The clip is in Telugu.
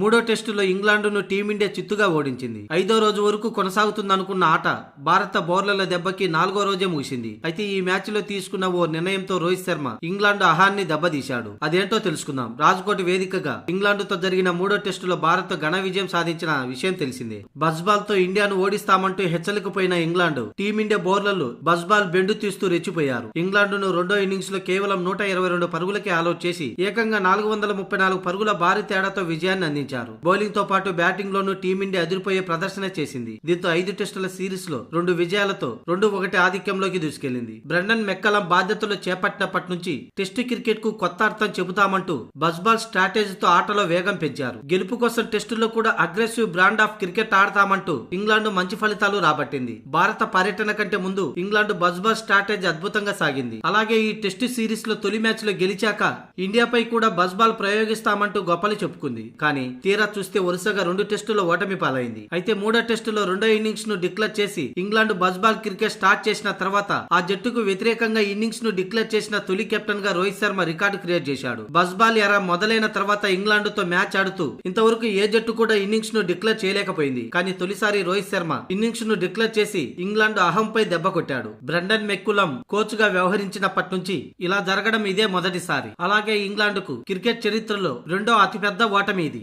మూడో టెస్టులో ఇంగ్లాండును టీమిండియా చిత్తుగా ఓడించింది. ఐదో రోజు వరకు కొనసాగుతుందనుకున్న ఆట భారత బౌలర్ల దెబ్బకి నాలుగో రోజే ముగిసింది. అయితే ఈ మ్యాచ్లో తీసుకున్న ఓ నిర్ణయంతో రోహిత్ శర్మ ఇంగ్లాండ్ అహాన్ని దెబ్బతీశాడు. అదేంటో తెలుసుకుందాం. రాజ్కోట్ వేదికగా ఇంగ్లాండ్తో జరిగిన మూడో టెస్టులో భారత్ ఘన విజయం సాధించిన విషయం తెలిసిందే. బజ్బాల్తో ఇండియాను ఓడిస్తామంటూ హెచ్చలికపోయిన ఇంగ్లాండ్ టీమిండియా బౌలర్లు బజ్బాల్ బెండు తీస్తూ రెచ్చిపోయారు. ఇంగ్లాండ్ను రెండో ఇన్నింగ్స్లో కేవలం నూట ఇరవై రెండు పరుగులకే ఆలౌట్ చేసి ఏకంగా నాలుగు వందల ముప్పై నాలుగు పరుగుల భారీ తేడాతో విజయాన్ని అందించారు బౌలింగ్తో పాటు బ్యాటింగ్ లోనూ టీమిండియా అదిరిపోయే ప్రదర్శన చేసింది. దీంతో ఐదు టెస్టుల సిరీస్లో రెండు విజయాలతో రెండు ఒకటి ఆధిక్యంలోకి దూసుకెళ్ళింది బ్రెండన్ మెక్కలం బాధ్యతలు చేపట్టినప్పటి నుంచి టెస్టు క్రికెట్కు కొత్త అర్థం చెబుతామంటూ బస్బాల్ స్ట్రాటజీతో ఆటలో వేగం పెంచారు. గెలుపు కోసం టెస్టుల్లో కూడా అగ్రెసివ్ బ్రాండ్ ఆఫ్ క్రికెట్ ఆడతామంటూ ఇంగ్లాండ్ మంచి ఫలితాలు రాబట్టింది. భారత పర్యటన కంటే ముందు ఇంగ్లాండ్ బస్బాల్ స్ట్రాటజీ అద్భుతంగా సాగింది. అలాగే ఈ టెస్టు సిరీస్లో తొలి మ్యాచ్లో గెలిచాక ఇండియాపై కూడా బస్బాల్ ప్రయోగిస్తామంటూ గొప్పలు చెప్పుకుంది. కానీ తీరా చూస్తే వరుసగా రెండు టెస్టుల్లో ఓటమి పాలైంది. అయితే మూడో టెస్టులో రెండో ఇన్నింగ్స్ను డిక్లేర్ చేసి ఇంగ్లాండ్ బజ్బాల్ క్రికెట్ స్టార్ట్ చేసిన తర్వాత ఆ జట్టుకు వ్యతిరేకంగా ఇన్నింగ్స్ను డిక్లేర్ చేసిన తొలి కెప్టెన్గా రోహిత్ శర్మ రికార్డు క్రియేట్ చేశాడు. బజ్బాల్ ఎరా మొదలైన తర్వాత ఇంగ్లాండ్తో మ్యాచ్ ఆడుతూ ఇంతవరకు ఏ జట్టు కూడా ఇన్నింగ్స్ను డిక్లేర్ చేయలేకపోయింది. కానీ తొలిసారి రోహిత్ శర్మ ఇన్నింగ్స్ను డిక్లేర్ చేసి ఇంగ్లాండ్ అహంపై దెబ్బ కొట్టాడు. బ్రెండన్ మెక్కులం కోచ్గా వ్యవహరించినప్పటి నుంచి ఇలా జరగడం ఇదే మొదటిసారి. అలాగే ఇంగ్లాండ్కు క్రికెట్ చరిత్రలో రెండో అతిపెద్ద ఓటమి ఇది.